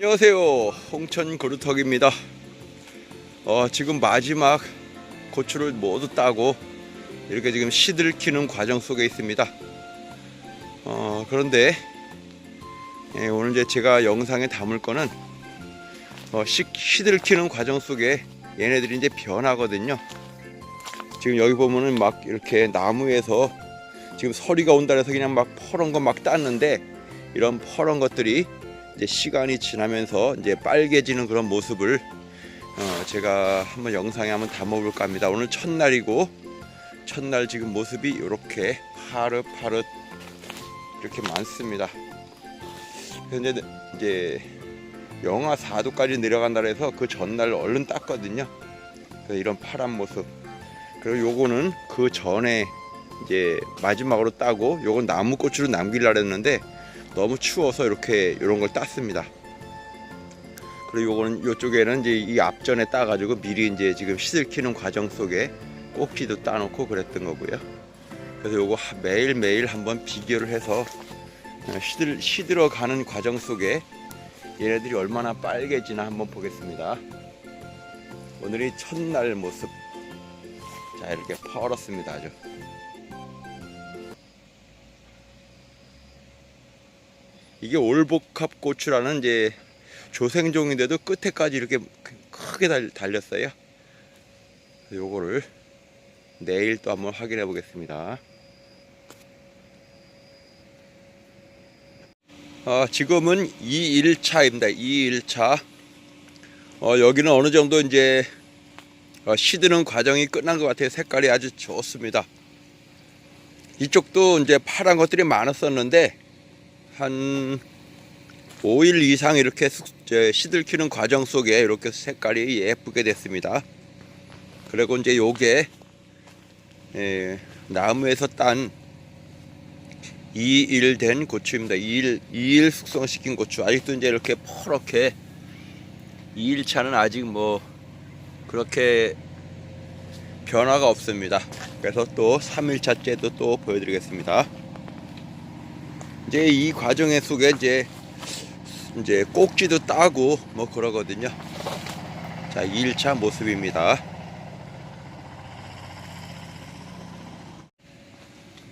안녕하세요. 홍천 그루터기입니다. 어, 지금 마지막 고추를 모두 따고 이렇게 지금 시들 키는 과정 속에 있습니다. 어, 그런데 예, 오늘 이제 제가 영상에 담을 거는 어, 시, 시들 키는 과정 속에 얘네들이 이제 변하거든요. 지금 여기 보면은 막 이렇게 나무에서 지금 서리가 온다 해서 그냥 막 퍼런 거 막 땄는데 이런 퍼런 것들이 이제 시간이 지나면서 이제 빨개지는 그런 모습을 어, 제가 한번 영상에 한번 담아볼까 합니다. 오늘 첫날이고 첫날 지금 모습이 이렇게 파릇파릇 이렇게 많습니다. 그래서 이제, 영하 4도까지 내려간다 해서 그 전날 얼른 땄거든요. 이런 파란 모습. 그리고 요거는 그 전에 이제 마지막으로 따고 요건 나무 꽃으로 남기려 했는데 너무 추워서 이렇게 이런 걸 땄습니다. 그리고 요거는 요쪽에는 이제 이 앞전에 따가지고 미리 이제 지금 시들키는 과정 속에 꼭지도 따놓고 그랬던 거고요. 그래서 요거 하- 매일 매일 한번 비교를 해서 어, 시들, 시들어 가는 과정 속에 얘네들이 얼마나 빨개지나 한번 보겠습니다. 오늘이 첫날 모습. 자, 이렇게 펄었습니다. 아주. 이게 올복합 고추라는 이제 조생종인데도 끝에까지 이렇게 크게 달, 달렸어요. 요거를 내일 또 한번 확인해 보겠습니다. 아, 지금은 2일차입니다. 2일차. 어, 여기는 어느 정도 이제 어, 시드는 과정이 끝난 것 같아요. 색깔이 아주 좋습니다. 이쪽도 이제 파란 것들이 많았었는데 한 5일 이상 이렇게 숙, 저, 시들 키는 과정 속에 이렇게 색깔이 예쁘게 됐습니다. 그리고 이제 요게 예, 나무에서 딴 2일 된 고추입니다. 2일, 2일 숙성시킨 고추. 아직도 이제 이렇게 퍼렇게 2일 차는 아직 뭐 그렇게 변화가 없습니다. 그래서 또 3일 차째도 또 보여드리겠습니다. 이제 이 과정의 속에 이제 이제 꼭지도 따고 뭐 그러거든요. 자, 2일차 모습입니다.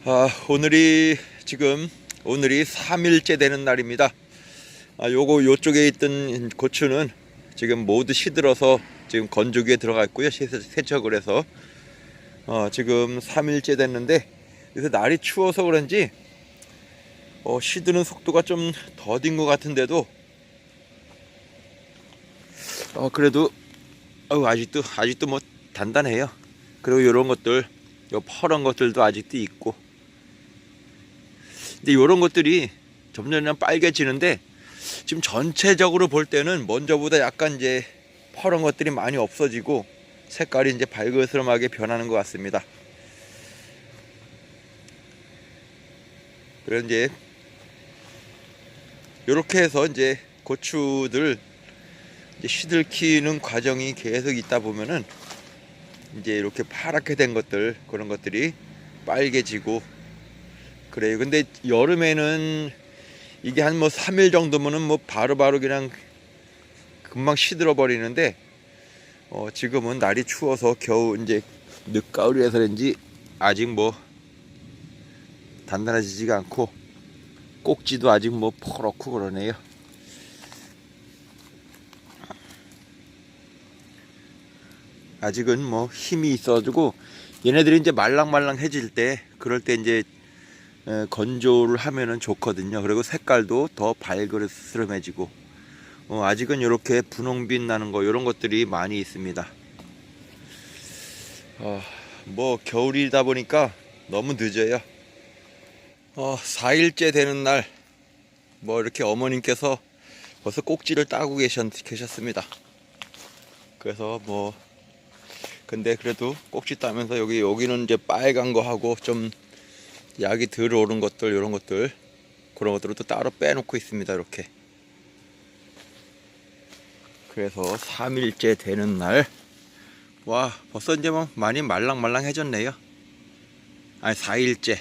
아, 오늘이 지금 오늘이 3일째 되는 날입니다. 아, 요거 요쪽에 있던 고추는 지금 모두 시들어서 지금 건조기에 들어가 있고요. 세척- 세척을 해서 어, 지금 3일째 됐는데 그래서 날이 추워서 그런지 어, 시드는 속도가 좀 더딘 것 같은데도 어, 그래도 어, 아직도 아직도 뭐 단단해요. 그리고 이런 것들 요 퍼런 것들도 아직도 있고 근데 이런 것들이 점점 빨개지는데 지금 전체적으로 볼 때는 먼저보다 약간 이제 퍼런 것들이 많이 없어지고 색깔이 이제 발그스름하게 변하는 것 같습니다. 그래서 이제 이렇게 해서 이제 고추들 이제 시들키는 과정이 계속 있다 보면은 이제 이렇게 파랗게 된 것들 그런 것들이 빨개지고 그래요. 근데 여름에는 이게 한 뭐 3일 정도면은 뭐 바로바로 그냥 금방 시들어 버리는데 어 지금은 날이 추워서 겨우 이제 늦가을이라서 그런지 아직 뭐 단단해지지가 않고 꼭지도 아직 뭐 퍼렇고 그러네요. 아직은 뭐 힘이 있어가지고 얘네들이 이제 말랑말랑해질 때 그럴 때 이제 에, 건조를 하면은 좋거든요. 그리고 색깔도 더 발그스름해지고 어, 아직은 이렇게 분홍빛 나는 거 이런 것들이 많이 있습니다. 어, 뭐 겨울이다 보니까 너무 늦어요. 어, 4일째 되는 날 뭐 이렇게 어머님께서 벌써 꼭지를 따고 계셨, 계셨습니다. 그래서 뭐 근데 그래도 꼭지 따면서 여기 여기는 이제 빨간 거 하고 좀 약이 덜 오른 것들 이런 것들 그런 것들을 또 따로 빼놓고 있습니다 이렇게. 그래서 3일째 되는 날 와 벌써 이제 뭐 많이 말랑말랑해졌네요. 아니 4일째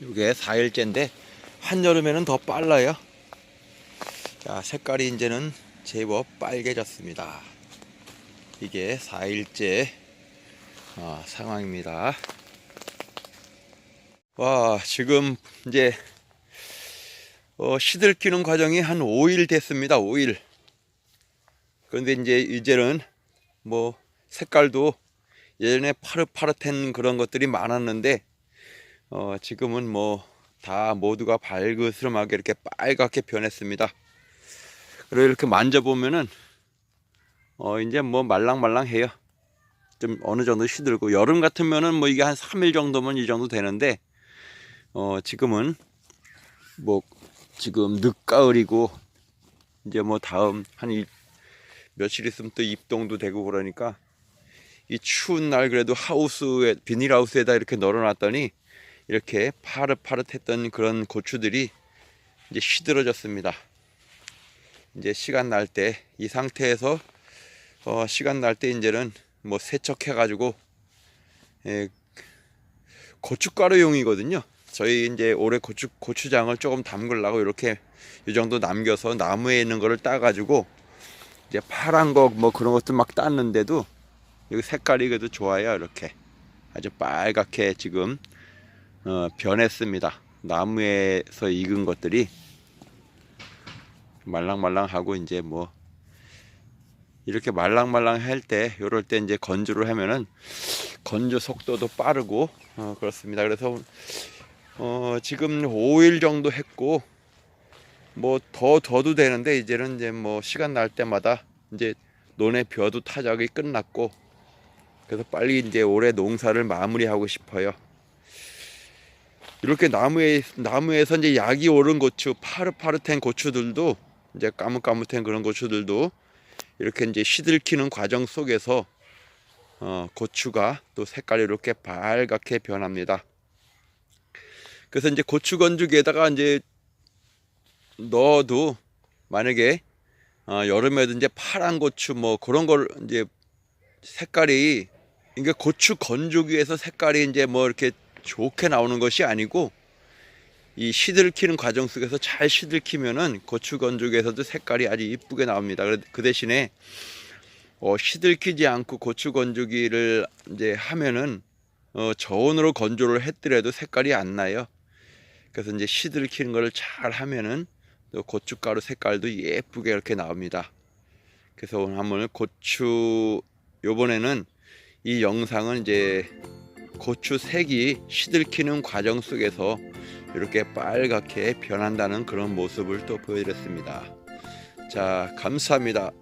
이게 4일째인데 한여름에는 더 빨라요 자, 색깔이 이제는 제법 빨개졌습니다. 이게 4일째 어, 상황입니다. 와, 지금 이제 어, 시들키는 과정이 한 5일 됐습니다. 5일. 그런데 이제 이제는 뭐 색깔도 예전에 파릇파릇한 그런 것들이 많았는데 어, 지금은 뭐 다 모두가 발그스름하게 이렇게 빨갛게 변했습니다. 그리고 이렇게 만져보면은 어, 이제 뭐 말랑말랑해요. 좀 어느 정도 시들고 여름 같으면은 뭐 이게 한 3일 정도면 이 정도 되는데 어, 지금은 뭐 지금 늦가을이고 이제 뭐 다음 한 일, 며칠 있으면 또 입동도 되고 그러니까 이 추운 날 그래도 하우스에 비닐하우스에다 이렇게 널어놨더니 이렇게 파릇파릇했던 그런 고추들이 이제 시들어졌습니다. 이제 시간 날 때 이 상태에서 어, 시간 날 때 이제는 뭐 세척해 가지고 예, 고춧가루용이거든요. 저희 이제 올해 고추 고추장을 조금 담글라고 이렇게 이 정도 남겨서 나무에 있는 거를 따 가지고 이제 파란 거 뭐 그런 것들 막 땄는데도 여기 색깔이 그래도 좋아요. 이렇게 아주 빨갛게 지금 어, 변했습니다. 나무에서 익은 것들이 말랑말랑하고 이제 뭐 이렇게 말랑말랑 할때 요럴 때 이제 건조를 하면은 건조 속도도 빠르고 어, 그렇습니다. 그래서 어, 지금 5일 정도 했고 뭐 더 더도 되는데 이제는 이제 뭐 시간 날 때마다 이제 논의 벼도 타작이 끝났고 그래서 빨리 이제 올해 농사를 마무리하고 싶어요. 이렇게 나무에 나무에서 이제 약이 오른 고추, 파릇파릇한 고추들도 이제 까뭇까뭇한 그런 고추들도 이렇게 이제 시들키는 과정 속에서 어, 고추가 또 색깔이 이렇게 빨갛게 변합니다. 그래서 이제 고추 건조기에다가 이제 넣어도 만약에 어, 여름에도 이제 파란 고추 뭐 그런 걸 이제 색깔이 이게 고추 건조기에서 색깔이 이제 뭐 이렇게 좋게 나오는 것이 아니고 이 시들키는 과정 속에서 잘 시들키면은 고추 건조기에서도 색깔이 아주 이쁘게 나옵니다. 그 대신에 어, 시들키지 않고 고추 건조기를 이제 하면은 어, 저온으로 건조를 했더라도 색깔이 안 나요. 그래서 이제 시들키는 거를 잘 하면은 또 고춧가루 색깔도 예쁘게 이렇게 나옵니다. 그래서 오늘 한번 고추 요번에는 이 영상은 이제 고추 색이 시들키는 과정 속에서 이렇게 빨갛게 변한다는 그런 모습을 또 보여드렸습니다. 자, 감사합니다.